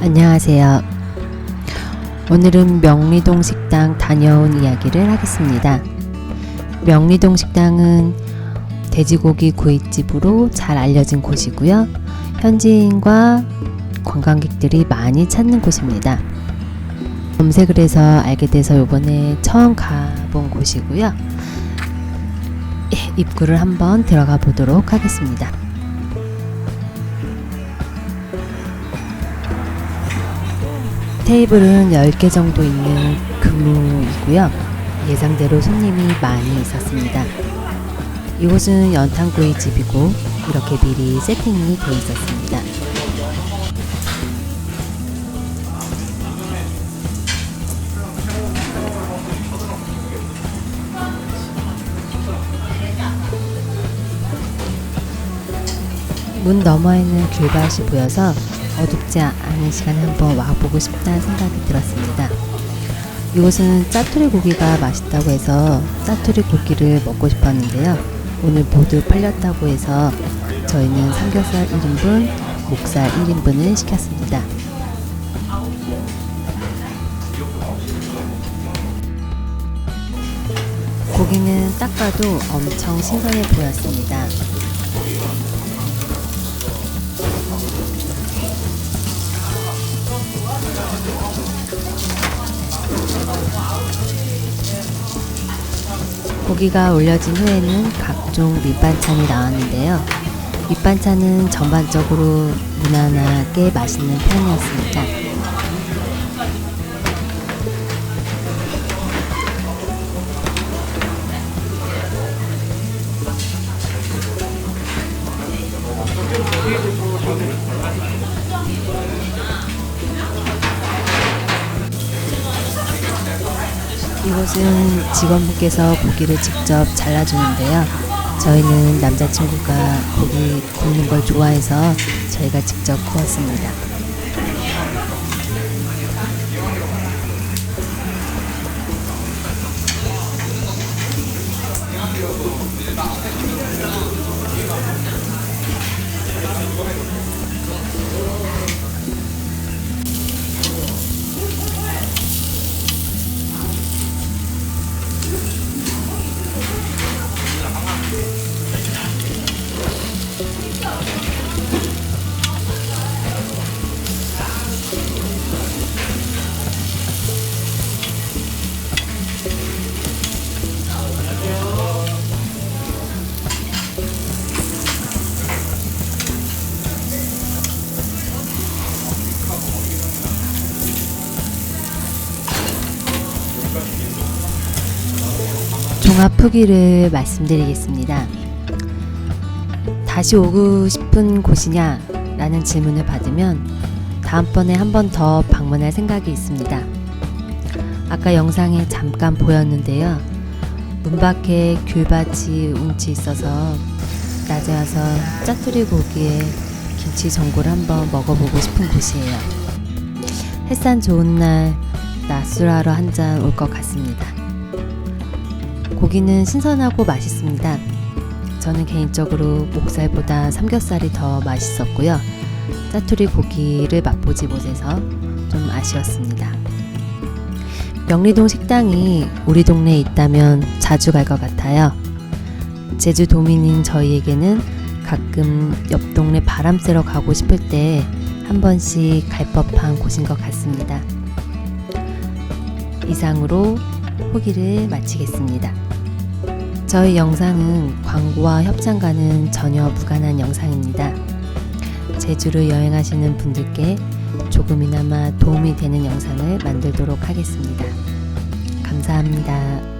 안녕하세요. 오늘은 명리동 식당 다녀온 이야기를 하겠습니다. 명리동 식당은 돼지고기 구이집으로 잘 알려진 곳이고요. 현지인과 관광객들이 많이 찾는 곳입니다. 검색을 해서 알게 돼서 이번에 처음 가본 곳이고요. 예, 입구를 한번 들어가 보도록 하겠습니다. 테이블은 10개 정도 있는 근무이고요. 예상대로 손님이 많이 있었습니다. 이곳은 연탄구이 집이고 이렇게 미리 세팅이 되어 있었습니다. 문 너머에는 귤밭이 보여서 어둡지 않은 시간에 한번 와보고 싶다는 생각이 들었습니다. 이곳은 짜투리 고기가 맛있다고 해서 짜투리 고기를 먹고 싶었는데요. 오늘 모두 팔렸다고 해서 저희는 삼겹살 1인분, 목살 1인분을 시켰습니다. 고기는 딱 봐도 엄청 신선해 보였습니다. 고기가 올려진 후에는 각종 밑반찬이 나왔는데요. 밑반찬은 전반적으로 무난하게 맛있는 편이었습니다. 이곳은 직원분께서 고기를 직접 잘라주는데요. 저희는 남자친구가 고기 굽는 걸 좋아해서 저희가 직접 구웠습니다. 종합 후기를 말씀드리겠습니다. 다시 오고 싶은 곳이냐? 라는 질문을 받으면 다음번에 한 번 더 방문할 생각이 있습니다. 아까 영상에 잠깐 보였는데요. 문 밖에 귤밭이 운치 있어서 낮에 와서 짜투리 고기에 김치 전골 한번 먹어보고 싶은 곳이에요. 햇산 좋은 날 낮술하러 한 잔 올 것 같습니다. 고기는 신선하고 맛있습니다. 저는 개인적으로 목살보다 삼겹살이 더 맛있었고요. 짜투리 고기를 맛보지 못해서 좀 아쉬웠습니다. 명리동 식당이 우리 동네에 있다면 자주 갈 것 같아요. 제주 도민인 저희에게는 가끔 옆 동네 바람 쐬러 가고 싶을 때 한 번씩 갈 법한 곳인 것 같습니다. 이상으로 후기를 마치겠습니다. 저희 영상은 광고와 협찬과는 전혀 무관한 영상입니다. 제주를 여행하시는 분들께 조금이나마 도움이 되는 영상을 만들도록 하겠습니다. 감사합니다.